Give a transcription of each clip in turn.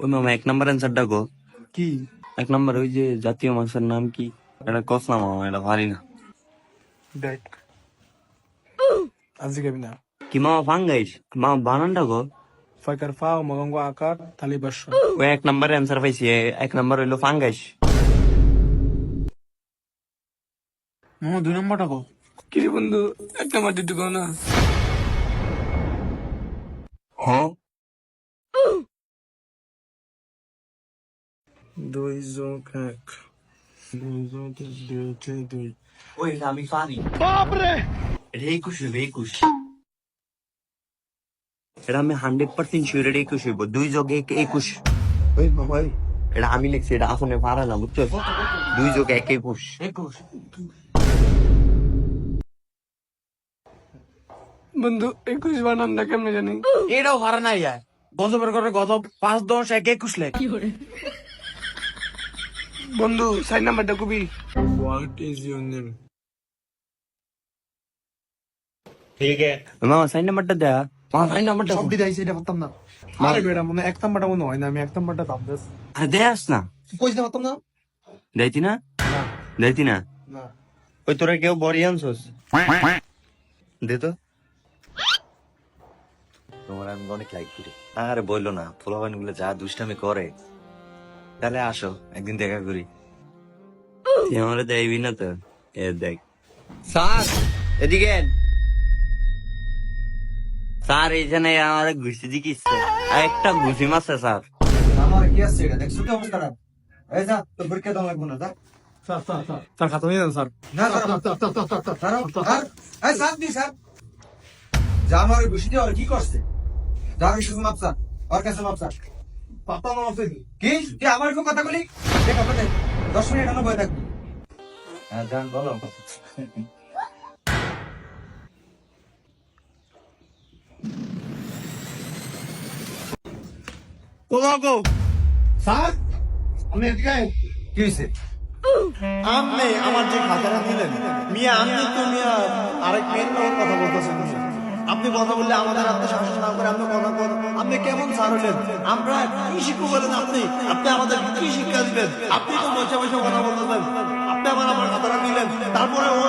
ওই মামা এক নাম্বার অ্যান্সার ডাকো কি? এক নাম্বার ওই যে জাতীয় মাছের নাম কি? এটা কস না মামা এটা পারি না। দেখ। আজকে গাবি না। কি মামা ফাঙ্গাইস মামা বানান ডাকো ফাইকার ফা মগঙ্গ আকার তালি বাস ওই এক নাম্বার অ্যান্সার পাইছি এক নাম্বার হইল ফাঙ্গাইস মামা দুই নম্বরটা কো। কি বন্ধু এক নম্বর দিতে না। হ্যাঁ? দুই যোগ এক। দুই যোগ এক, দুই যোগ দুই। ওই আমি পারি বাপরে! এটা একুশ হইব একুশ। এটা আমি হান্ড্রেড পার্সেন্ট শিওর এটা একুশ হইব। দুই যোগ এক একুশ। ওই এটা আমি লিখছি এটা আসলে পারে না বুঝছ? দুই যোগ এক একুশ। একুশ। বন্ধু একুশ বানান না কেমনে জানি? এটাও ভাড়া নাই যায়। গজবের করে গজ পাঁচ দশ এক একুশ লেখ। বন্ধু সাইড নাম্বারটা কবি। হোয়াট ইজ ইউর নেম ঠিক আছে। মামা সাইন নাম্বারটা দেয়া। মামা সাইন নাম্বারটা সব দিদাইছে এটা পারতাম না। আরে বেটা মনে এক নাম্বারটা মনে হয় না আমি এক নাম্বারটা দাম দেস। আরে দেয়াস না। পয়সা পারতাম না? দেয়তি না? দেয়তি না? না। ওই তোরা কেউ বড়ি আনছোস? দে তো। তোমার আমি অনেক লাইক করি। আরে বলল না পোলাবানগুলো যা দুষ্টামি করে। তাহলে আসো একদিন দেখা করি। তুই আমার দেয়বি না তো? এ দেখ। স্যার! এদিকে স্যার এইখানে আমার ঘুষি দিকিচ্ছে একটা ঘুষি মারছে স্যার। আমার কি আছে এটা? দেখছ কি অবস্থা খারাপ এই যা তোর পরীক্ষা দাও লাগবো না যা। স্যার স্যার স্যার স্যার খাতা নিয়ে স্যার। না স্যার স্যার স্যার এই স্যার দি স্যার। যা আমার দিয়ে কি করছে? যা আমি শুধু মাপসা ওর কাছে মাপসা না আছে কি? তুই আমার উপর কথা বলি? দেখ আপনার দেখ। দশ মিনিট এখনও বয়ে থাকবি। হ্যাঁ যান বলো। স্যার আমি এদিকে কি হয়েছে আপনি আমার যে খাতাটা দিলেন মিয়া আমি তো মিয়া আরেক মেয়ের কথা বলতেছেন। আপনি কথা বললে আমাদের আপনি শাসন না করে আপনি কথা কর আপনি কেমন স্যার হলেন? আমরা কি শিখব বলেন আপনি? আপনি আমাদের কি শিক্ষা দিবেন? আপনি তো বসে বসে কথা বলতেছেন। আপনি আমার আমার খাতাটা দিলেন। তারপরে ও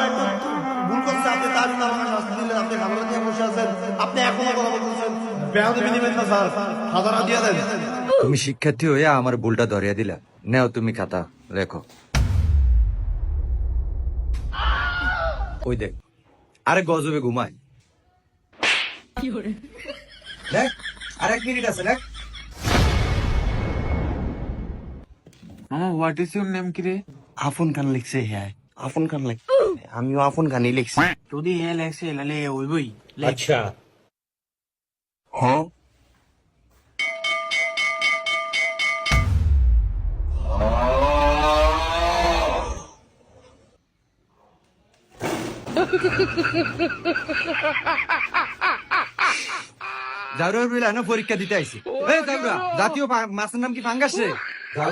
দেন। তুমি শিক্ষার্থী হয়ে আমার ভুলটা ধরিয়া দিলা। নেও তুমি খাতা, লেখো। ওই দেখ, আরে গজবে ঘুমায়। দেখ আরেক মিনিট আছে দেখ মামা হোয়াট ইজ ইউর নেম কি রে আফন খান লিখছে হ্যাঁ আফন খান লিখ আমিও আফন খানই লিখছি যদি এ লেখছে লালে ওইবই হ্যাঁ জারুর বিলা এনে পরীক্ষা দিতে আইছি। এ জাতীয় মাছের নাম কি ফাঙ্গাস রে? যাও